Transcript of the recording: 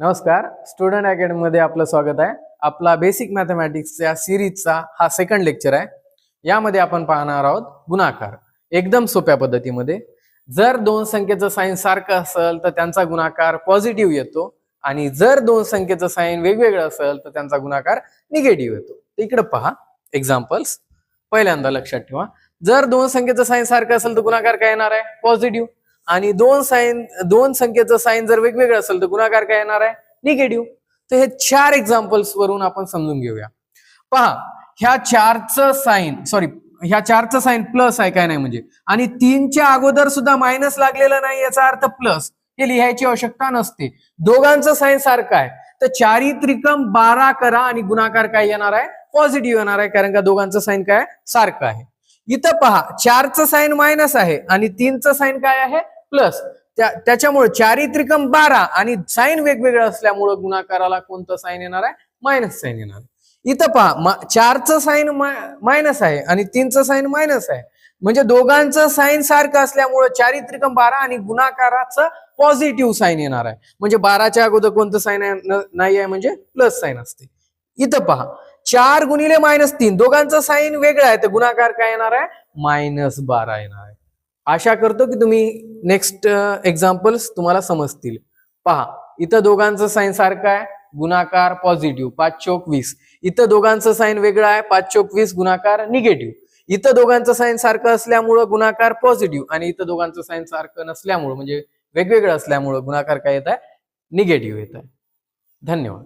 नमस्कार. स्टुडंट अकॅडमीमध्ये आपलं स्वागत आहे. आपला बेसिक मॅथमॅटिक्सच्या सिरीजचा हा सेकंड लेक्चर आहे. यामध्ये आपण पाहणार आहोत गुणाकार. एकदम सोप्या पद्धतीमध्ये. जर दोन संख्येचं साईन सारखं असेल तर त्यांचा गुणाकार पॉझिटिव्ह येतो. आणि जर दोन संख्येचं साईन वेगवेगळं असेल तर त्यांचा गुणाकार निगेटिव्ह येतो. इकडे पहा एक्झाम्पल्स पहिल्यांदा लक्षात ठेवा. जर दोन संख्येचं साईन सारखं असेल तर गुणाकार काय येणार आहे? पॉझिटिव्ह आणि दोन साईन दोन संख्येचं साईन जर वेगवेगळं असेल तर गुणाकार काय येणार आहे? निगेटिव्ह तर हे चार एक्झाम्पल्स वरून आपण समजून घेऊया. पहा ह्या चारचं साईन सॉरी ह्या चारचं साईन प्लस आहे काय नाही म्हणजे. आणि तीनच्या अगोदर सुद्धा मायनस लागलेलं नाही याचा अर्थ प्लस हे लिहायची आवश्यकता नसते. दोघांचं साईन सारखं आहे. तर चारी त्रिकम बारा करा आणि गुणाकार काय येणार आहे? पॉझिटिव्ह येणार आहे कारण का दोघांचं साईन काय? सारखं आहे. इथं पहा चारचं साईन मायनस आहे आणि तीनचं साईन काय आहे? प्लस त्याच्यामुळे चारी त्रिकम बारा आणि साईन वेगवेगळं असल्यामुळं गुणाकाराला कोणतं साईन येणार आहे? मायनस साईन येणार. आहे. इथं पहा चारचं साईन मायनस आहे आणि तीनचं साईन मायनस आहे. म्हणजे दोघांचं साईन सारखं असल्यामुळं चारी त्रिकम बारा आणि गुणाकाराचं पॉझिटिव्ह साईन येणार आहे. म्हणजे बाराच्या अगोदर कोणतं साईन नाही आहे म्हणजे प्लस साईन असते. इथं पहा चार गुणिले मायनस तीन दोघांचं साईन वेगळं आहे तर गुणाकार काय येणार आहे? मायनस बारा येणार आहे. आशा करतो की तुम्ही नेक्स्ट एक्झाम्पल्स तुम्हाला समजतील. पहा इथं दोघांचं साईन सारखं आहे गुणाकार पॉझिटिव्ह पाच चोक वीस. इथं दोघांचं साईन वेगळं आहे पाच चोक वीस गुणाकार निगेटिव्ह इथं दोघांचं साईन सारखं असल्यामुळं गुणाकार पॉझिटिव्ह आणि इथं दोघांचं साईन सारखं नसल्यामुळं म्हणजे वेगवेगळं असल्यामुळं गुणाकार काय येत आहे? निगेटिव्ह येत आहे. धन्यवाद.